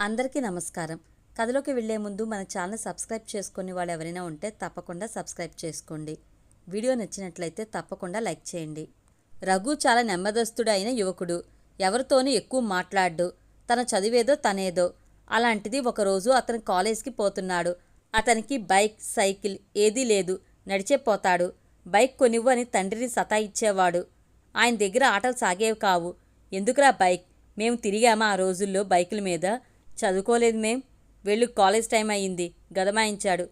అందరికీ నమస్కారం. కథలోకి వెళ్ళే ముందు మన ఛానల్ సబ్స్క్రైబ్ చేసుకుని వాళ్ళు ఎవరైనా ఉంటే తప్పకుండా సబ్స్క్రైబ్ చేసుకోండి. వీడియో నచ్చినట్లయితే తప్పకుండా లైక్ చేయండి. రఘు చాలా నెమ్మదస్తుడు అయిన యువకుడు. ఎవరితోనూ ఎక్కువ మాట్లాడు తన చదివేదో తనేదో. అలాంటిది ఒకరోజు అతను కాలేజ్కి పోతున్నాడు. అతనికి బైక్ సైకిల్ ఏదీ లేదు. నడిచే పోతాడు. బైక్ కొనివ్వు అని తండ్రిని సతాయిచ్చేవాడు. ఆయన దగ్గర ఆటలు సాగేవి కావు. ఎందుకురా బైక్? మేము తిరిగామా ఆ రోజుల్లో బైకుల మీద? చదువుకోలేదు మేం. వెళ్ళు కాలేజ్ టైం అయ్యింది. గదమాయించాడు.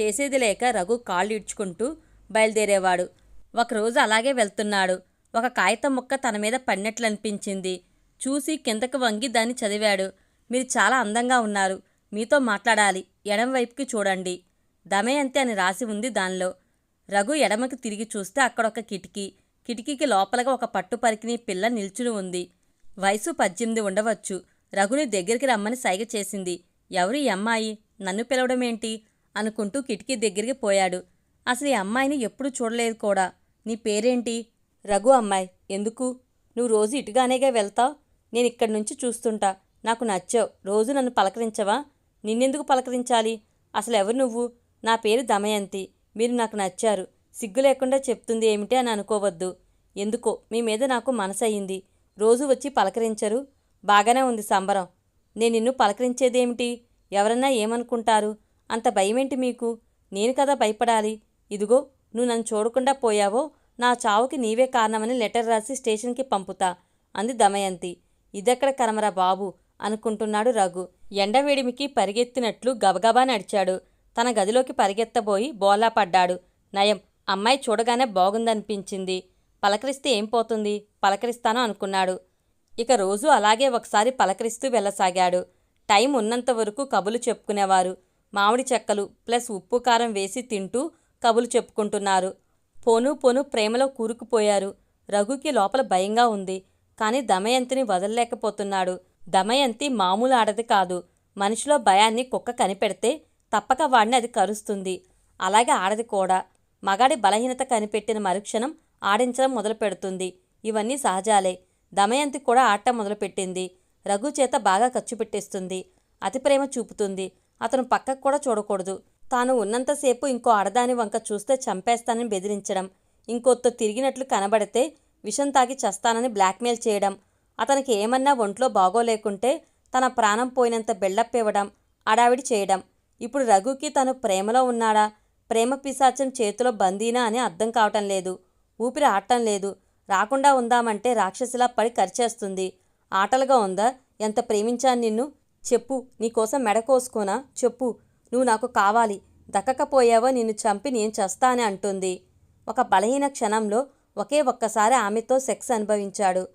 చేసేది లేక రఘు కాళ్ళు ఇడ్చుకుంటూ బయలుదేరేవాడు. ఒకరోజు అలాగే వెళ్తున్నాడు. ఒక కాగితం ముక్క తన మీద పడినట్లు అనిపించింది చూసి కిందకు వంగి దాన్ని చదివాడు. మీరు చాలా అందంగా ఉన్నారు. మీతో మాట్లాడాలి. ఎడం వైపుకి చూడండి. దమయంతి అని రాసి ఉంది దానిలో. రఘు ఎడమకి తిరిగి చూస్తే అక్కడ ఒక కిటికీ. కిటికీకి లోపలగా ఒక పట్టు పరికిని పిల్ల నిల్చుని ఉంది. వయసు పద్దెనిమిది ఉండవచ్చు. రఘుని దగ్గరికి రమ్మని సైగ చేసింది. ఎవరు ఈ అమ్మాయి? నన్ను పిలవడమేంటి? అనుకుంటూ కిటికీ దగ్గరికి పోయాడు. అసలు ఈ అమ్మాయిని ఎప్పుడు చూడలేదు కూడా. నీ పేరేంటి? రఘు అమ్మాయి. ఎందుకు? నువ్వు రోజు ఇటుగానేగా వెళ్తావు? నేను ఇక్కడి నుంచి చూస్తుంటా. నాకు నచ్చావు. రోజు నన్ను పలకరించవా? నిన్నెందుకు పలకరించాలి? అసలు ఎవరు నువ్వు? నా పేరు దమయంతి. మీరు నాకు నచ్చారు. సిగ్గు లేకుండా చెప్తుంది ఏమిటి అని అనుకోవద్దు. ఎందుకో? మీ మీద నాకు మనసయ్యింది రోజు వచ్చి పలకరించరు. బాగానే ఉంది సంబరం. నేను నిన్ను పలకరించేదేమిటి? ఎవరన్నా ఏమనుకుంటారు? అంత భయమేంటి మీకు? నేను కదా భయపడాలి. ఇదిగో నువ్వు నన్ను చూడకుండా పోయావో? నా చావుకి నీవే కారణమని లెటర్ రాసి స్టేషన్కి పంపుతా అంది దమయంతి. ఇదెక్కడ కరమరా బాబు? అనుకుంటున్నాడు రఘు. ఎండవేడిమికి పరిగెత్తినట్లు గబగబా నడిచాడు. తన గదిలోకి పరిగెత్తబోయి బోలా పడ్డాడు. నయం అమ్మాయి చూడగానే బాగుందనిపించింది. పలకరిస్తే ఏం పోతుంది? పలకరిస్తాను అనుకున్నాడు. ఇక రోజు అలాగే ఒకసారి పలకరిస్తూ వెళ్ళసాగాడు. టైం ఉన్నంత వరకు కబులు చెప్పుకునేవారు. మామిడి చెక్కలు ప్లస్ ఉప్పు కారం వేసి తింటూ కబులు చెప్పుకుంటున్నారు. పోను పోను ప్రేమలో కూరుకుపోయారు. రఘుకి లోపల భయంగా ఉంది. కానీ దమయంతిని వదలలేకపోతున్నాడు. దమయంతి మామూలు ఆడది కాదు. మనిషిలో భయాన్ని కుక్క కనిపెడితే తప్పక వాడిని అది కరుస్తుంది. అలాగే ఆడది కూడా. మగాడి బలహీనత కనిపెట్టిన మరుక్షణం ఆడించడం మొదలు పెడుతుంది ఇవన్నీ సహజాలే. దమయంతి కూడా ఆట మొదలుపెట్టింది. రఘు చేత బాగా ఖర్చు పెట్టేస్తుంది. అతి ప్రేమ చూపుతుంది. అతను పక్కకు కూడా చూడకూడదు. తాను ఉన్నంతసేపు ఇంకో ఆడదాని వంక చూస్తే చంపేస్తానని బెదిరించడం. ఇంకొత్తో తిరిగినట్లు కనబడితే విషం తాగి చస్తానని బ్లాక్మెయిల్ చేయడం. అతనికి ఏమన్నా ఒంట్లో బాగోలేకుంటే తన ప్రాణం పోయినంత బిల్డప్ ఇవ్వడం అడావిడి చేయడం. ఇప్పుడు రఘుకి తను ప్రేమలో ఉన్నాడా? ప్రేమ పిశాచం చేతిలో బందీనా అని అర్థం కావటం లేదు. ఊపిరి ఆడటం లేదు. రాకుండా ఉందామంటే రాక్షసిలా పడి కరిచేస్తుంది. ఆటలుగా ఉందా? ఎంత ప్రేమించాను నిన్ను? చెప్పు నీకోసం మెడ కోసుకోనా చెప్పు నువ్వు నాకు కావాలి. దక్కకపోయావో నిన్ను చంపి నేను చస్తా అని అంటుంది. ఒక బలహీన క్షణంలో ఒకే ఒక్కసారి ఆమెతో సెక్స్ అనుభవించాడు.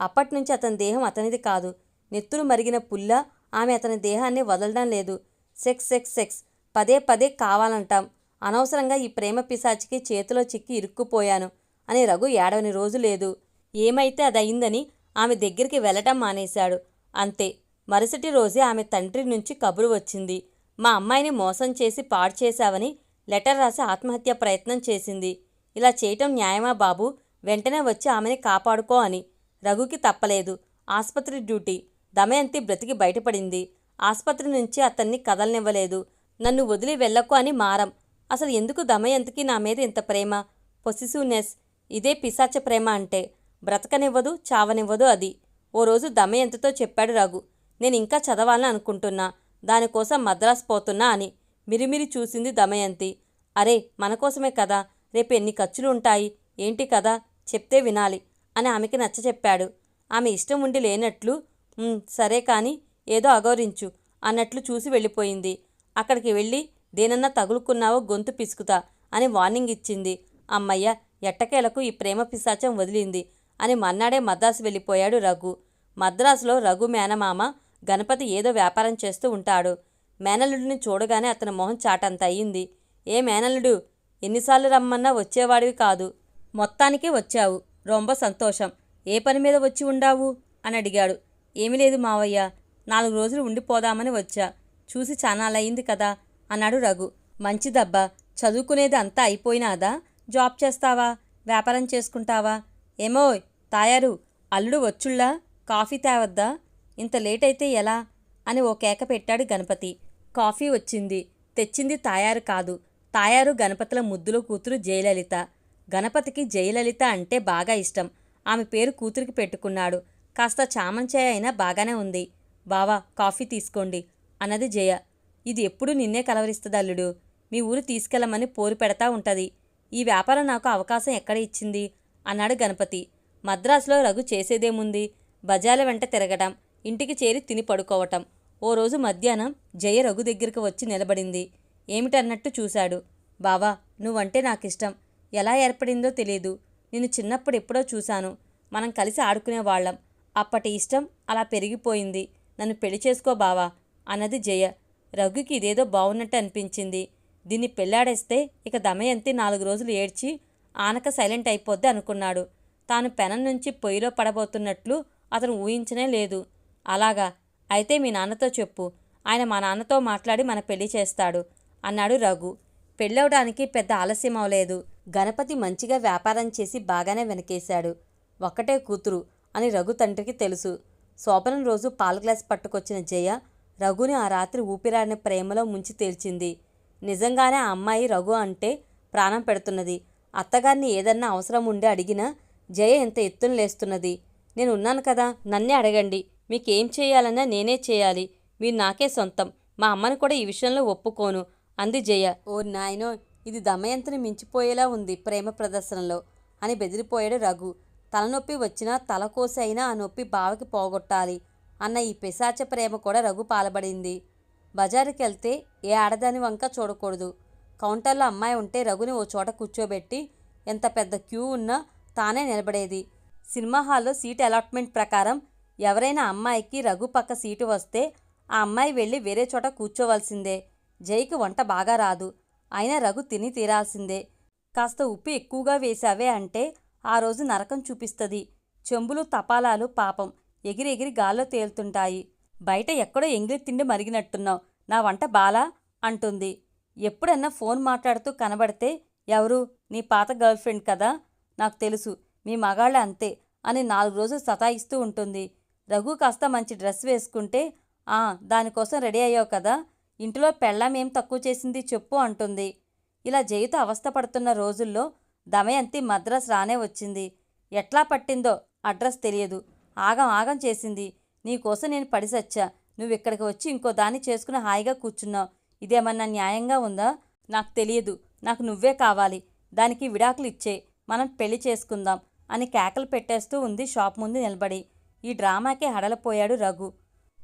అప్పట్నుంచి అతని దేహం అతనిది కాదు. నెత్తులు మరిగిన పుల్ల ఆమె అతని దేహాన్ని వదలడం లేదు. Sex sex sex. పదే పదే కావాలంటాం. అనవసరంగా ఈ ప్రేమ పిశాచికి చేతిలో చిక్కి ఇరుక్కుపోయాను. అని రఘు ఏడవని రోజు లేదు. ఏమైతే అది అయిందని ఆమె దగ్గరికి వెళ్ళటం మానేశాడు. అంతే మరుసటి రోజే ఆమె తండ్రి నుంచి కబురు వచ్చింది. మా అమ్మాయిని మోసం చేసి పాడు చేశావని లెటర్ రాసి ఆత్మహత్య ప్రయత్నం చేసింది. ఇలా చేయటం న్యాయమా బాబు? వెంటనే వచ్చి ఆమెని కాపాడుకో అని. రఘుకి తప్పలేదు. ఆసుపత్రి డ్యూటీ. దమయంతి బ్రతికి బయటపడింది. ఆసుపత్రి నుంచి అతన్ని కదలనివ్వలేదు. నన్ను వదిలి వెళ్ళకు అని మారం. అసలు ఎందుకు దమయంతికి నా మీద ఇంత ప్రేమ? పొసిసివ్నెస్ ఇదే పిశాచ ప్రేమ అంటే బ్రతకనివ్వదు చావనివ్వదు అది. ఓ రోజు దమయంతితో చెప్పాడు రఘు. నేను ఇంకా చదవాలని అనుకుంటున్నా దానికోసం మద్రాసు పోతున్నా అని మిరిమిరి చూసింది దమయంతి. అరే మన కోసమే కదా రేపు ఎన్ని ఖర్చులు ఉంటాయి ఏంటి కదా చెప్తే వినాలి అని ఆమెకి నచ్చ చెప్పాడు. ఆమె ఇష్టం ఉండి లేనట్లు సరే కాని ఏదో అగౌరించు అన్నట్లు చూసి వెళ్ళిపోయింది. అక్కడికి వెళ్ళి దేనన్నా తగులుకున్నావో గొంతు పిసుకుతా అని వార్నింగ్ ఇచ్చింది. అమ్మయ్య ఎట్టకేలకు ఈ ప్రేమ పిశాచం వదిలింది అని మన్నాడే మద్రాసు వెళ్ళిపోయాడు రఘు. మద్రాసులో రఘు మేనమామ గణపతి ఏదో వ్యాపారం చేస్తూ ఉంటాడు. మేనల్లుడిని చూడగానే అతని మొహం చాటంత అయ్యింది. ఏ మేనల్లుడు? ఎన్నిసార్లు రమ్మన్నా వచ్చేవాడివి కాదు. మొత్తానికి వచ్చావు. రొంబ సంతోషం. ఏ పని మీద వచ్చి ఉండావు? అని అడిగాడు. ఏమీ లేదు మావయ్య. నాలుగు రోజులు ఉండిపోదామని వచ్చా. చూసి చానాలయ్యింది కదా అన్నాడు రఘు. మంచిదబ్బా. చదువుకునేది అంతా అయిపోయినాదా? జాబ్ చేస్తావా? వ్యాపారం చేసుకుంటావా? ఏమోయ్ తాయారు అల్లుడు వచ్చుళ్ళా? కాఫీ తేవద్దా? ఇంత లేట్ అయితే ఎలా? అని ఓ కేక పెట్టాడు గణపతి. కాఫీ వచ్చింది. తెచ్చింది తాయారు కాదు. తాయారు గణపతుల ముద్దుల కూతురు జయలలిత. గణపతికి జయలలిత అంటే బాగా ఇష్టం. ఆమె పేరు కూతురికి పెట్టుకున్నాడు. కాస్త చామంచాయ అయినా బాగానే ఉంది. బావా కాఫీ తీసుకోండి అన్నది జయ. ఇది ఎప్పుడు నిన్నే కలవరిస్తుంది అల్లుడు మీ ఊరు తీసుకెళ్ళమని పోరు పెడతా ఉంటది. ఈ వ్యాపారం నాకు అవకాశం ఎక్కడ ఇచ్చింది? అన్నాడు గణపతి. మద్రాసులో రఘు చేసేదేముంది? బజార్ల వెంట తిరగటం ఇంటికి చేరి తిని పడుకోవటం. ఓ రోజు మధ్యాహ్నం జయ రఘు దగ్గరికి వచ్చి నిలబడింది. ఏమిటన్నట్టు చూశాడు. బావా నువ్వంటే నాకిష్టం. ఎలా ఏర్పడిందో తెలియదు నిన్ను చిన్నప్పుడు ఎప్పుడో చూశాను. మనం కలిసి ఆడుకునేవాళ్ళం అప్పటి ఇష్టం అలా పెరిగిపోయింది. నన్ను పెళ్ళి చేసుకో బావా అన్నది జయ. రఘుకి ఇదేదో బాగున్నట్టు అనిపించింది. దీన్ని పెళ్ళాడేస్తే ఇక దమయంతి నాలుగు రోజులు ఏడ్చి ఆనక సైలెంట్ అయిపోద్ది అనుకున్నాడు. తాను పెనం నుంచి పొయ్యిలో పడబోతున్నట్లు అతను ఊహించనే లేదు. అలాగా? అయితే మీ నాన్నతో చెప్పు. ఆయన మా నాన్నతో మాట్లాడి మన పెళ్ళి చేస్తాడు అన్నాడు రఘు. పెళ్ళవడానికి పెద్ద ఆలస్యం అవలేదు గణపతి మంచిగా వ్యాపారం చేసి బాగానే వెనకేశాడు. ఒక్కటే కూతురు అని రఘు తండ్రికి తెలుసు. శోభనం రోజు పాల గ్లాస్ పట్టుకొచ్చిన జయ రఘుని ఆ రాత్రి ఊపిరాడిన ప్రేమలో ముంచి తేల్చింది. నిజంగానే ఆ అమ్మాయి రఘు అంటే ప్రాణం పెడుతున్నది. అత్తగారిని ఏదన్నా అవసరం ఉండి అడిగినా జయ ఎంత ఎత్తున లేస్తున్నది. నేను ఉన్నాను కదా నన్నే అడగండి. మీకేం చేయాలన్నా నేనే చేయాలి. మీరు నాకే సొంతం. మా అమ్మని కూడా ఈ విషయంలో ఒప్పుకోను అంది జయ. ఓ నాయనో ఇది దమయంతిని మించిపోయేలా ఉంది ప్రేమ ప్రదర్శనలో అని బెదిరిపోయాడు రఘు. తలనొప్పి వచ్చినా తల అయినా ఆ నొప్పి బావకి పోగొట్టాలి అన్న ఈ పిశాచ ప్రేమ కూడా రఘు పాలబడింది. బజారుకి వెళ్తే ఏ ఆడదాని వంక చూడకూడదు. కౌంటర్లో అమ్మాయి ఉంటే రఘుని ఓ చోట కూర్చోబెట్టి ఎంత పెద్ద క్యూ ఉన్నా తానే నిలబడేది. సినిమా హాల్లో సీట్ అలాట్మెంట్ ప్రకారం ఎవరైనా అమ్మాయికి రఘు పక్క సీటు వస్తే ఆ అమ్మాయి వెళ్ళి వేరే చోట కూర్చోవలసిందే. జైకి వంట బాగా రాదు. అయినా రఘు తిని తీరాల్సిందే. కాస్త ఉప్పు ఎక్కువగా వేశావే అంటే ఆ రోజు నరకం చూపిస్తుంది. చెంబులు తపాలాలు పాపం. ఎగిరెగిరి గాల్లో తేలుతుంటాయి. బయట ఎక్కడో ఎంగిలి తిండి మరిగినట్టున్నావు. నా వంట బాలా? అంటుంది. ఎప్పుడన్నా ఫోన్ మాట్లాడుతూ కనబడితే ఎవరు? నీ పాత గర్ల్ ఫ్రెండ్ కదా? నాకు తెలుసు. మీ మగాళ్ళ అంతే అని నాలుగు రోజులు సతాయిస్తూ ఉంటుంది. రఘు కాస్త మంచి డ్రెస్ వేసుకుంటే ఆ దానికోసం రెడీ అయ్యావు కదా? ఇంటిలో పెళ్ళాం ఏం తక్కువ చేసింది చెప్పు అంటుంది. ఇలా జయితో అవస్థపడుతున్న రోజుల్లో దమయంతి మద్రాస్ రానే వచ్చింది. ఎట్లా పట్టిందో అడ్రస్ తెలియదు. ఆగం ఆగం చేసింది. నీకోసం నేను పడిసచ్చా నువ్వు ఇక్కడికి వచ్చి ఇంకో దాన్ని చేసుకుని హాయిగా కూర్చున్నావు. ఇదేమన్నా న్యాయంగా ఉందా? నాకు తెలియదు. నాకు నువ్వే కావాలి. దానికి విడాకులు ఇచ్చే. మనం పెళ్ళి చేసుకుందాం అని కేకలు పెట్టేస్తూ ఉంది షాప్ ముందు నిలబడి. ఈ డ్రామాకే హడలపోయాడు రఘు.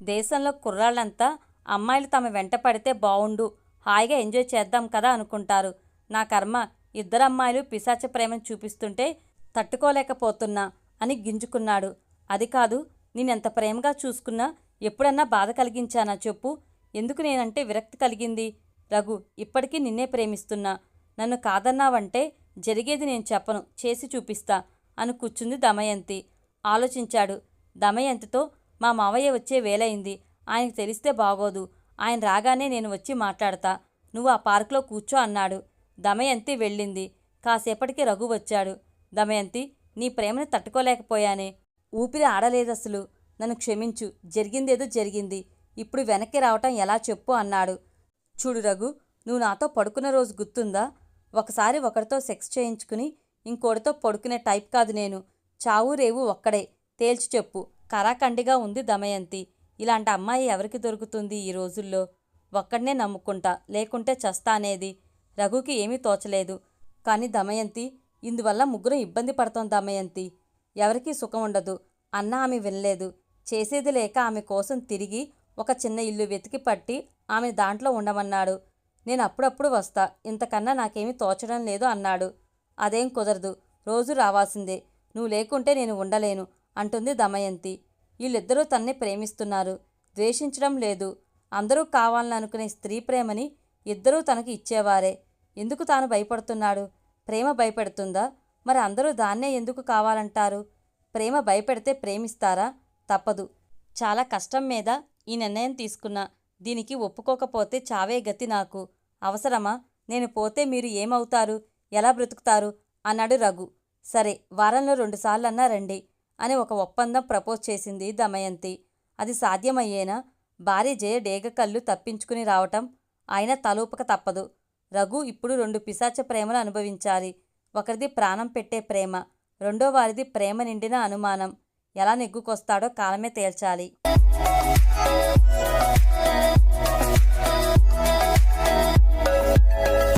దేశంలో కుర్రాళ్ళంతా అమ్మాయిలు తమ వెంట పడితే బావుండు. హాయిగా ఎంజాయ్ చేద్దాం కదా అనుకుంటారు. నా కర్మ ఇద్దరు అమ్మాయిలు పిశాచ ప్రేమను చూపిస్తుంటే తట్టుకోలేకపోతున్నా అని గింజుకున్నాడు. అది కాదు నేనెంత ప్రేమగా చూసుకున్నా ఎప్పుడన్నా బాధ కలిగించానా చెప్పు. ఎందుకు నేనంటే విరక్తి కలిగింది. రఘు ఇప్పటికీ నిన్నే ప్రేమిస్తున్నా. నన్ను కాదన్నావంటే జరిగేది నేను చెప్పను. చేసి చూపిస్తా అని కూర్చుంది దమయంతి. ఆలోచించాడు. దమయంతితో మా మావయ్య వచ్చే వేలైంది ఆయనకు తెలిస్తే బాగోదు. ఆయన రాగానే నేను వచ్చి మాట్లాడతా. నువ్వు ఆ పార్కులో కూర్చో అన్నాడు. దమయంతి వెళ్ళింది. కాసేపటికి రఘు వచ్చాడు. దమయంతి నీ ప్రేమను తట్టుకోలేకపోయానే. ఊపిరి ఆడలేదసలు నన్ను క్షమించు. జరిగిందేదో జరిగింది. ఇప్పుడు వెనక్కి రావటం ఎలా చెప్పు అన్నాడు. చూడు రఘు నువ్వు నాతో పడుకున్న రోజు గుర్తుందా? ఒకసారి ఒకరితో సెక్స్ చేయించుకుని ఇంకోటితో పడుకునే టైప్ కాదు నేను. చావు రేవు ఒక్కడే. తేల్చి చెప్పు. కరాఖండిగా ఉంది దమయంతి. ఇలాంటి అమ్మాయి ఎవరికి దొరుకుతుంది ఈ రోజుల్లో? ఒక్కడనే నమ్ముకుంటా. లేకుంటే చస్తా అనేది. రఘుకి ఏమీ తోచలేదు. కానీ దమయంతి ఇందువల్ల ముగ్గురం ఇబ్బంది పడుతోంది దమయంతి. ఎవరికీ సుఖం ఉండదు అన్న ఆమె వినలేదు. చేసేది లేక ఆమె కోసం తిరిగి ఒక చిన్న ఇల్లు వెతికి పట్టి ఆమె దాంట్లో ఉండమన్నాడు. నేను అప్పుడప్పుడు వస్తా. ఇంతకన్నా నాకేమీ తోచడం లేదు అన్నాడు. అదేం కుదరదు. రోజు రావాల్సిందే. నువ్వు లేకుంటే నేను ఉండలేను అంటుంది దమయంతి. వీళ్ళిద్దరూ తన్ని ప్రేమిస్తున్నారు. ద్వేషించడం లేదు. అందరూ కావాలనుకునే స్త్రీ ప్రేమని ఇద్దరూ తనకు ఇచ్చేవారే. ఎందుకు తాను భయపడుతున్నాడు? ప్రేమ భయపెడుతుందా? మరి అందరూ దాన్నే ఎందుకు కావాలంటారు? ప్రేమ భయపెడితే ప్రేమిస్తారా? తప్పదు. చాలా కష్టం మీద ఈ నిర్ణయం తీసుకున్నా. దీనికి ఒప్పుకోకపోతే చావే గతి నాకు. అవసరమా? నేను పోతే మీరు ఏమవుతారు? ఎలా బ్రతుకుతారు? అన్నాడు రఘు. సరే వారంలో రెండుసార్లన్నా రండి అని ఒక ఒప్పందం ప్రపోజ్ చేసింది దమయంతి. అది సాధ్యమయ్యేనా? భార్య జయ డేగ కళ్ళు తప్పించుకుని రావటం ఆయన తలూపక తప్పదు. రఘు ఇప్పుడు రెండు పిశాచ ప్రేమలు అనుభవించాలి. ఒకరిది ప్రాణం పెట్టే ప్రేమ రెండో వారిది ప్రేమ నిండిన అనుమానం. ఎలా నెగ్గుకొస్తాడో కాలమే తేల్చాలి.